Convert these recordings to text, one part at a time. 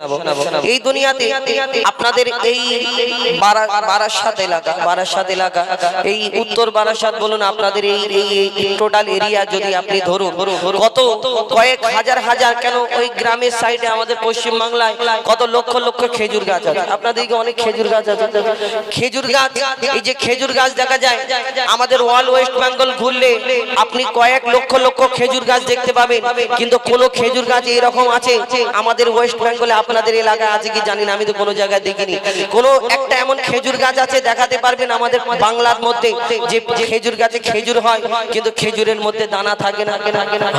শোনাবো। এই দুনিয়াতে আপনাদের এই বারাসাত এলাকা বারাসাত এলাকা, এই উত্তর বারাসাত বলুন, আপনাদের এই এই টোটাল এরিয়া যদি আপনি ধরুন, কত কয়েক হাজার হাজার কেন ওই গ্রামের সাইডে আমাদের পশ্চিম বাংলায় কত লক্ষ লক্ষ খেজুর গাছ আছে? আপনাদেরকে অনেক খেজুর গাছ আছে। খেজুর গাছ, এই যে খেজুর গাছ দেখা যায়, আমাদের ওয়াল ওয়েস্ট বেঙ্গল ঘুরলে আপনি কয়েক লক্ষ লক্ষ খেজুর গাছ দেখতে পাবেন। কিন্তু কোন খেজুর গাছ এরকম আছে, আমাদের ওয়েস্ট বেঙ্গলে আপনাদের এলাকায় আছে কি জানি না আমি তো কোনো জায়গায় দেখিনি। কোন একটা এমন খেজুর গাছ আছে দেখাতে পারবেন আমাদের বাংলার মধ্যে যে খেজুর গাছে খেজুর হয় কিন্তু খেজুরের মধ্যে দানা থাকে না।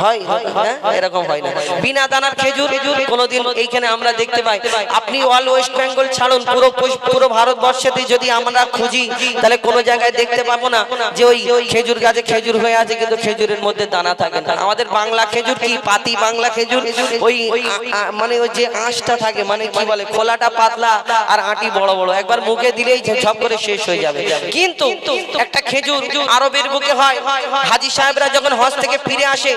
হয়? হয়, হ্যাঁ এরকম হয় না। বিনা দানার খেজুর কোনোদিন এইখানে আমরা দেখতে পাই। আপনি অল ওয়েস্ট বেঙ্গল ছাড়ুন পুরো পুরো ভারতবর্ষেতে যদি আমরা খুঁজি তাহলে কোনো জায়গায় দেখতে পাবো না যে ওই খেজুর গাছে খেজুর হয়ে আছে কিন্তু খেজুরের মধ্যে দানা থাকে না। আমাদের বাংলা খেজুর কি? পাতি বাংলা খেজুর? ওই মানে ওই যে আঁশটা থাকে মানে কি বলে, খোলাটা পাতলা আর আটি বড় বড়। একবার মুখে দিলেই ঝপ করে শেষ হয়ে যাবে। কিন্তু একটা খেজুর আরবের বুকে হয়। হাজি সাহেবরা যখন হজ থেকে ফিরে আসে,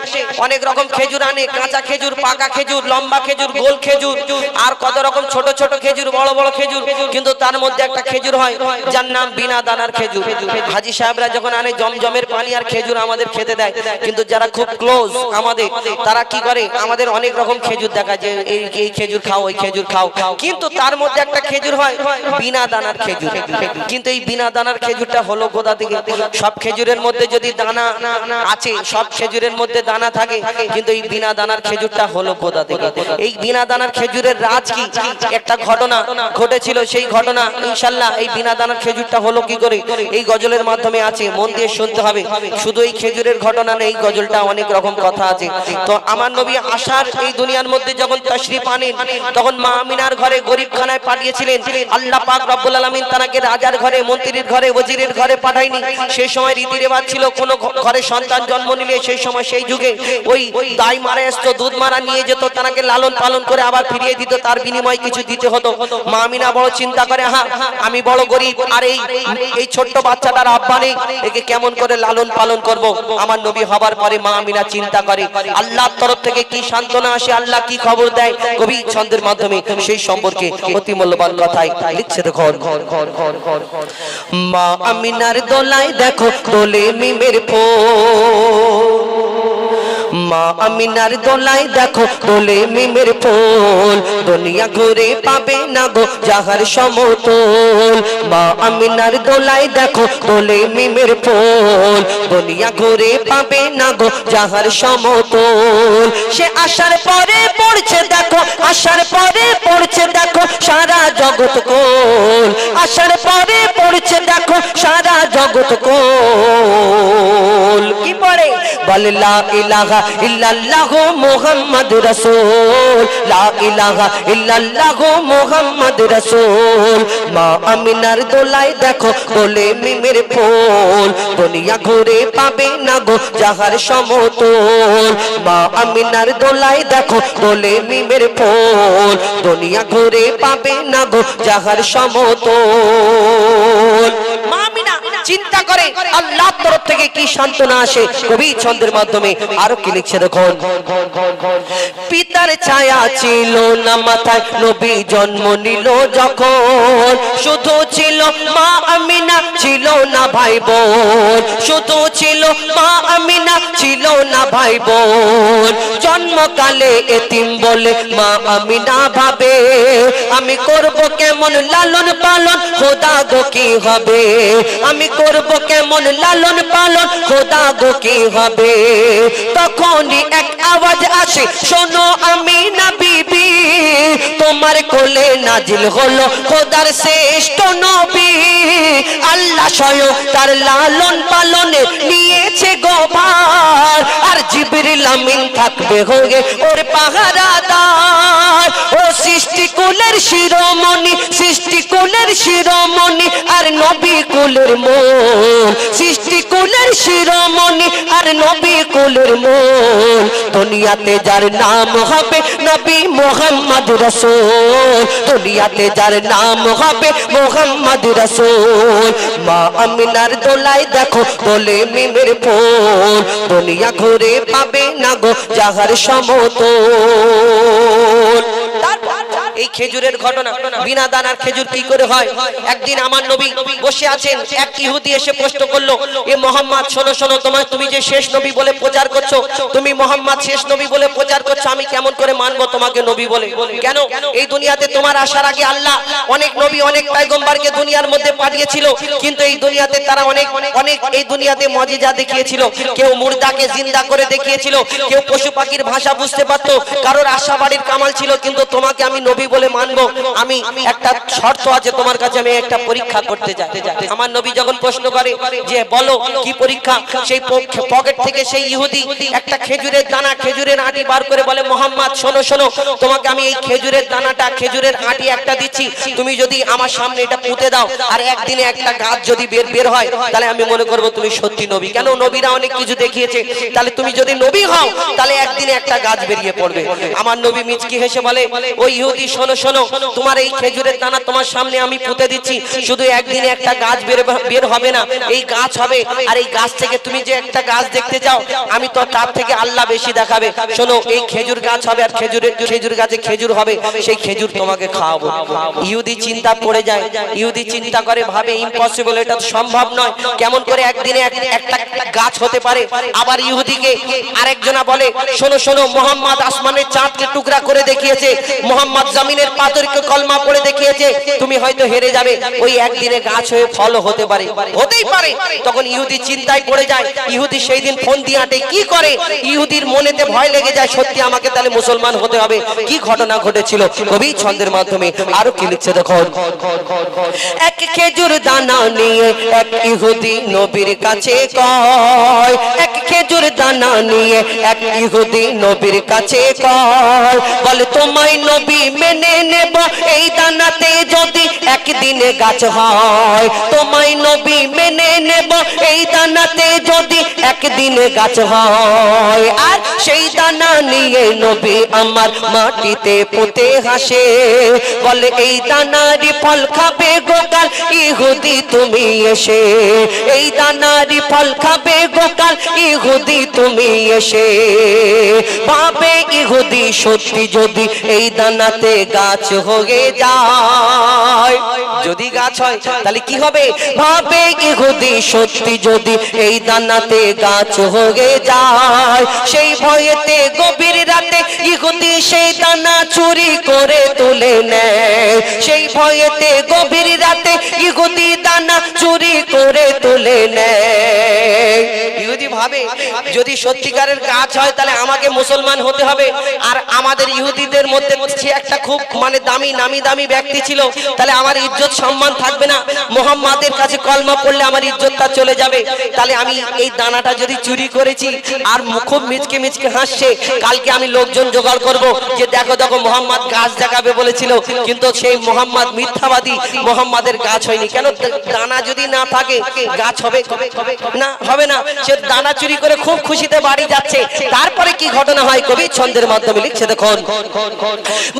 অনেক রকম খেজুর আনে। কাঁচা খেজুর, পাকা খেজুর, লম্বা খেজুর, গোল খেজুর, আর কত রকম ছোট ছোট খেজুর, বড় বড় খেজুর। কিন্তু তার মধ্যে একটা খেজুর হয়, যার নাম বিনা দানার খেজুর। হাজি সাহেবরা যখন আনে, জমজমের পানি আর খেজুর আমাদের খেতে দেয়। কিন্তু যারা খুব ক্লোজ আমাদের, তারা কি করে? আমাদের অনেক রকম খেজুর দেখা যায়, এই এই খেজুর খাও, ওই খেজুর খাও। কিন্তু তার মধ্যে একটা খেজুর হয়, বিনা দানার খেজুর। কিন্তু এই বিনা দানার খেজুরটা হলো কোথা থেকে সব খেজুরের মধ্যে যদি দানা আছে, সব খেজুরের মধ্যে দানা থাকে, কিন্তু এই বিনা দানার খেজুরটা হলো কোথা থেকে এই বিনা দানার খেজুরের রাজ কি? একটা ঘটনা ঘটেছিল, সেই ঘটনা, ইনশাল্লাহ, এই বিনা দানার খেজুরটা হলো কি করে? এই গজলের মাধ্যমে আছে, মন দিয়ে শুনতে হবে। শুধু এই খেজুরের ঘটনা নেই গজলটা অনেক রকম কথা আছে। তো আমার নবী আসার এই দুনিয়ার মধ্যে যখন তশরিফ আনেন, তখন মা আমিনার ঘরে গরিব খানায় পাঠিয়েছিলেন। আল্লাহ পাক রব্বুল আলামিন তাকে রাজার ঘরে, মন্ত্রীর ঘরে, ওজিরের ঘরে পাঠায়নি। সেই সময় রীতি রেওয়াজ ছিল, কোন ঘরে সন্তান জন্ম নিলে সেই সময় সেই যুগে ওই দাই মারা আসতো দুধ মারা নিয়ে যেত তাকে লালন পালন করে আবার ফিরিয়ে দিত, তার বিনিময়ে কিছু দিতে হতো। মা আমিনা বড় চিন্তা করে হ্যাঁ আমি বড় গরিব, আর এই এই ছোট্ট বাচ্চাটার আব্বা নেই, একে কেমন করে লালন পালন করব? আমার নবী হবার পরে মা আমিনা চিন্তা করে, আল্লাহর তরফ থেকে কি সান্ত্বনা আসে, আল্লাহ কি খবর দেয়? কবি ছন্দের মাধ্যমে। সেই সম্পর্কে অতি মূল্যবান কথাই লিখছে দেখুন। মা আমিনার দোলাই দেখো দোলে মিমের ফোল মা আমিনার দোলাই দেখো, দোলে মিমের ফুল। দুনিয়া ঘুরে পাবে না গো যাহার সমতল। মা আমিনার দোলাই দেখো, দোলে মিমের ফুল। দুনিয়া ঘুরে পাবে না গো যাহার সমতল। সে আসার পরে পড়ছে দেখো আসার পরে পড়ছে দেখো, সারা জগৎ কোল। আসার পরে পড়ছে দেখো, সারা জগৎ কোল। কি পড়ে? বলে লা ইলাহা ইল্লাল্লাহ মুহাম্মদ রাসূল, লা ইলাহা ইল্লাল্লাহ মুহাম্মদ রাসূল। মা আমিনার দোলাই দেখো, দোলে মিমের ফুল। দুনিয়া ঘুরে পাবে না গো যাহার সমতল। মা আমিনার দোলাই দেখো, দোলে মিমের ফুল। দুনিয়া ঘুরে পাবে না গো যাহার সমতল। মা আমিনা চিন্তা করে আল্লাহ তরফ থেকে কি সান্ত্বনা আসে? কবি ছন্দের মাধ্যমে আরও কি লিখছে দেখুন? পিতার ছায়া ছিল না, মাথায় নবী জন্ম নিল যখন। শুধু ছিল মা আমিনা, ছিল না ভাই বোন শুধু ছিল মা আমিনা, ছিল না ভাই বোন জন্মকালে এতিম বলে মা আমিনা ভাবে। আমি করব কেমন লালন পালন খোদা গো কি হবে? আমি করব কেমন লালন পালন? খোদা গো, কি হবে? তখনই এক আওয়াজ আসে, শোনো আমি না বিবি, তোমার কোলে নাজিল হলো খোদার শ্রেষ্ঠ নবী। আল্লাহ স্বয়ং তার লালন পালনে নিয়েছে গোবার আর জিবরিল আমিন থাকবে হয়ে ওর পাহারাদার। ও সৃষ্টি কুলের শিরোমণি, সৃষ্টি কুলের শিরোমণি, আর নবী কুলের মন। সৃষ্টি কুলের শিরোমণি, আর নবী কুলের মন। দুনিয়াতে যার নাম হবে নবী মোহাম্মদ রসুল। দুনিয়াতে যার নাম হবে মোহাম্মদ রসুল। মা আমিনার দোলাই দেখো বলে মিমের ফুল। দুনিয়া ঘুরে পাবে না গো যাহার সমতল। এই খেজুরের ঘটনা, বিনা দানার খেজুর কি করে হয়? একদিন আমার নবী বসে আছেন, এক ইহুদি এসে প্রশ্ন করল, এ মোহাম্মদ, শোনো শোনো তোমার তুমি যে শেষ নবী বলে প্রচার করছ, তুমি মোহাম্মদ শেষ নবী বলে প্রচার করছ, আমি কেমন করে মানবো তোমাকে নবী বলে? কেন? এই দুনিয়াতে তোমার আসার আগে আল্লাহ অনেক নবী, অনেক পয়গম্বরকে দুনিয়ার মধ্যে পাঠিয়েছিল, কিন্তু এই দুনিয়াতে তারা অনেক অনেক, এই দুনিয়াতে মজিজা দেখিয়েছিল। কেউ মুর্দাকে জিন্দা করে দেখিয়েছিল, কেউ পশু পাখির ভাষা বুঝতে পারতো, কারোর আশা বাড়ির কামাল ছিল, কিন্তু তোমাকে আমি নবী বলে মানবো, আমি একটা শর্ত আছে তোমার কাছে, আমি একটা পরীক্ষা করতে যাই। আমার নবী যখন প্রশ্ন করে যে, বলো কি পরীক্ষা? সেই পকেট থেকে সেই ইহুদি একটা খেজুরের দানা, খেজুরের আটি বার করে বলে, মোহাম্মদ, শোনো শোনো, তোমাকে আমি এই খেজুরের দানাটা, খেজুরের আটি একটা দিচ্ছি। তুমি যদি আমার সামনে এটা পুঁতে দাও, আর একদিনে একটা গাছ যদি বের বের হয়, তাহলে আমি মনে করব তুমি সত্যি নবী। কেন নবীরা অনেক কিছু দেখিয়েছে? তাহলে তুমি যদি নবী হও, তাহলে একদিনে একটা গাছ বেরিয়ে পড়বে। আমার নবী মিচকি হেসে বলে ওই ইহুদি শোনো শোনো, তোমার এই খেজুরের দানা তোমার সামনে আমি পুঁতে দিচ্ছি। শুধু একদিনে একটা গাছ বের বের হবে না, এই গাছ হবে। আর এই গাছ থেকে তুমি যে একটা গাছ দেখতে চাও, আমি তো তার থেকে আল্লাহ বেশি দেখাবে। শোনো, এই খেজুর গাছ হবে আর খেজুরের খেজুর গাছে খেজুর হবে, সেই খেজুর তোমাকে খাওয়াবো। ইহুদি চিন্তা পড়ে যায়, ইহুদি চিন্তা করে, ভাবে ইম্পসিবল এটা সম্ভব নয়। কেমন করে একদিনে একটা গাছ হতে পারে, আবার ইহুদিকে আরেকজনা বলে, শোনো শোনো, মোহাম্মদ আসমানের চাঁদকে টুকরা করে দেখিয়েছে, মোহাম্মদ জমিনের পাথরকে কলমা পড়ে দেখিয়েছে, তুমি হয়তো হেরে যাবে। ওই একদিনে গাছ হয়ে ফল হতে পারে। হতেই পারে। তখন ইহুদি চিন্তায় পড়ে যায়, ইহুদি সেই দিন ফোন দিয়ে আটে কি করে? ইহুদির মনেতে ভয় লেগে যায়, সত্যি আমাকে তাহলে মুসলমান হতে হবে। কি ঘটনা ঘটেছিল? কবি ছন্দের মাধ্যমে আরও কি লিখছে দেখো। এক খেজুর দানা নিয়ে এক ইহুদি নবীর কাছে কয়, এক খেজুর দানা নিয়ে এক ইহুদি নবীর কাছে কয়, বলে, তোমায় নবী মেনে এই দানাতে যদি একদিনে গাছ হয়, তোমায় নবী মেনে নেব। এই দানাতে যদি একদিনে গাছ হয়, আর সেই দানা নিয়ে নবী আমার মাটিতে পুঁতে হাসে। বলে, এই দানারি ফল খাবে গোকাল, ইহুদি তুমি এসে। এই দানারি ফল খাবে গোকাল, ইহুদি তুমি এসে। ভাবে ইহুদি সত্যি যদি এই দানাতে গাছ হয়ে যায় যদি গাছ হয়, তাহলে কি হবে? ভাবে ইহুদি সত্যি যদি এই দানাতে গাছ হয়ে যায়, সেই ভয়েতে গভীর রাতে কি ইহুদি সেই দানা চুরি করে তুলে নেয়। সেই ভয়েতে গভীর রাতে ইহুদি দানা চুরি করে তুলে নেয়। ভাবে, যদি সত্যিকারের গাছ হয়, তাহলে আমাকে মুসলমান হতে হবে। আর আমাদের ইহুদিদের মধ্যে সে একটা খুব মানে দামি, নামি দামি ব্যক্তি ছিল, তাহলে আমার ইজ্জত সম্মান থাকবে না। মোহাম্মদের কাছে কলমা পড়লে আমার ইজ্জতটা চলে যাবে। তাহলে আমি এই দানাটা যদি চুরি করেছি, আর খুব মিচকে মিচকে হাসছে, কালকে আমি লোকজন জোগাড় করব যে দেখো দেখো, মোহাম্মদ গাছ দেখাবে বলেছিল, কিন্তু সেই মোহাম্মদ মিথ্যাবাদী মোহাম্মদের গাছ হয়নি। কেন? দানা যদি না থাকে, গাছ হবে, না হবে না। সে দানা চুরি করে খুব খুশিতে বাড়ি যাচ্ছে। তারপরে কি ঘটনা হয়? কবি ছন্দের মাধ্যমে লিখছে, দেখুন।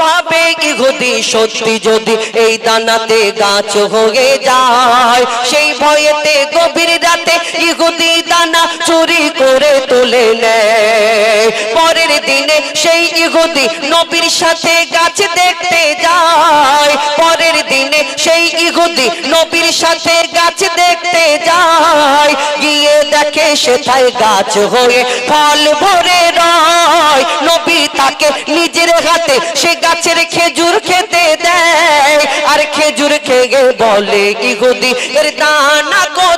ভাবে কি ঘটি সত্যি যদি এই দানাতে গাছ হয়ে যায়, সেই ভয়েতে গভীর রাতে ইহুদি দানা চুরি করে তুলে নেয়। পরের দিনে সেই ইহুদি নবীর সাথে গাছ দেখতে যায়। পরের দিনে সেই ইহুদি নবীর সাথে গাছ দেখতে যায়। গিয়ে দেখে সেটাই গাছ হয়ে ফল ভরে রয়। নবী তাকে নিজের হাতে সে গাছের খেজুর খেতে দেয়। আর খেজুর খেয়ে বলে, ইহুদি, এর দানা কোথায়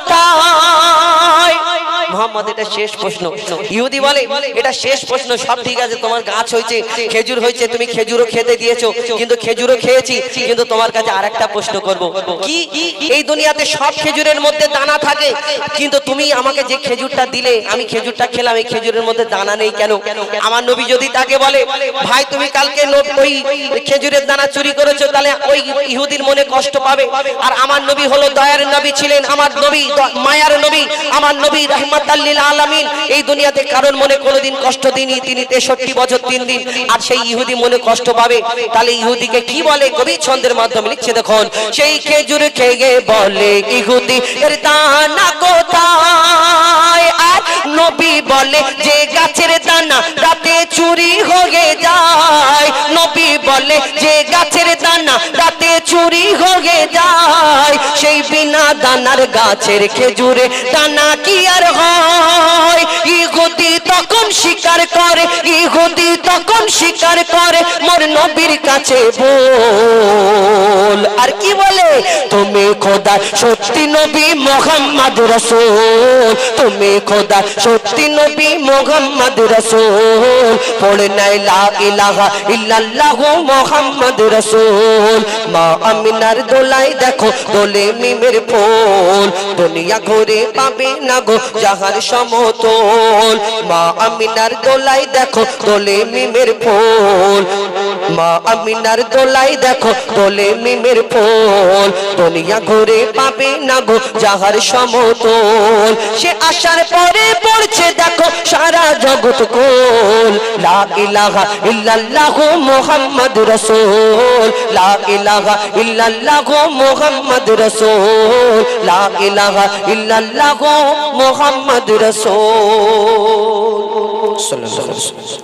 মোহাম্মদ এটা শেষ প্রশ্ন। ইহুদি বলে, এটা শেষ প্রশ্ন, সব ঠিক আছে, তোমার গাছ হয়েছে, খেজুর হয়েছে, তুমি খেজুরও খেতে দিয়েছ, কিন্তু খেজুরও খেয়েছি, কিন্তু তোমার কাছে আরেকটা প্রশ্ন করব। কি? এই দুনিয়াতে সব খেজুরের মধ্যে দানা থাকে, কিন্তু তুমি আমাকে যে খেজুরটা দিলে, আমি খেজুরটা খেলাম, এই খেজুরের মধ্যে দানা নেই কেন? আমার নবী যদি তাকে বলে, ভাই, তুমি কালকে ওই খেজুরের দানা চুরি করেছ, তাহলে ওই ইহুদির মনে কষ্ট পাবে। আর আমার নবী হলো দয়ার নবী ছিলেন, আমার নবী মায়ার নবী, আমার নবী রহমত রহমাতাল্লিল আলামিন। এই দুনিয়াতে কারণ মনে কোনোদিন কষ্ট দিনই তিনি তেষট্টি বছর তিন দিন, আর সেই ইহুদি মনে কষ্ট পাবে। তাহলে ইহুদিকে কি বলে? কবি ছন্দের মাধ্যমে লিখছে, দেখুন, সেই খেজুর খেয়ে বলে ইহুদি, এর দানা কোথায়? আর নবী বলে, যে গাছের দানা রাতে চুরি হয়ে যায়। নবী বলে, যে গাছের দানা রাতে চুরি হয়ে যায়। সেই বিনা দানার গাছের খেজুরে দানা কি আর হয়? ইহুদি তখন স্বীকার করে ইহুদি তখন স্বীকার করে, মোর নবীর কাছে বল আর কি বলে? তুমি খোদা, সত্যি নবী মোহাম্মদ রসুল। তুমি খোদা, সত্যি নবী মোহাম্মদ রসুল। পড়ে নাই লা ইলাহা ইল্লাল্লাহু মোহাম্মদ রসুল। মা আমিনার দোলাই দেখো, দোলে মিমের ফুল। দুনিয়া ঘুরে পাবে না গো, যাহার সমতল। মা আমিনার দোলাই দেখো দোলে মিমের ফুল। মা আমিনার দোলাই দেখো, দোলে মিমের ফুল। দুনিয়া ঘুরে পাবে না গো যাহার সমতল। সে আসার পরে পড়ছে দেখো সারা জগৎ কোল। লা ইলাহা ইল্লাল্লাহু মুহাম্মদ রাসূল। লা ইলাহা ইল্লাল্লাহু মুহাম্মদ রাসূল। লা ইলাহা ইল্লাল্লাহু মুহাম্মদ রাসূল। সাল্লাল্লাহু আলাইহি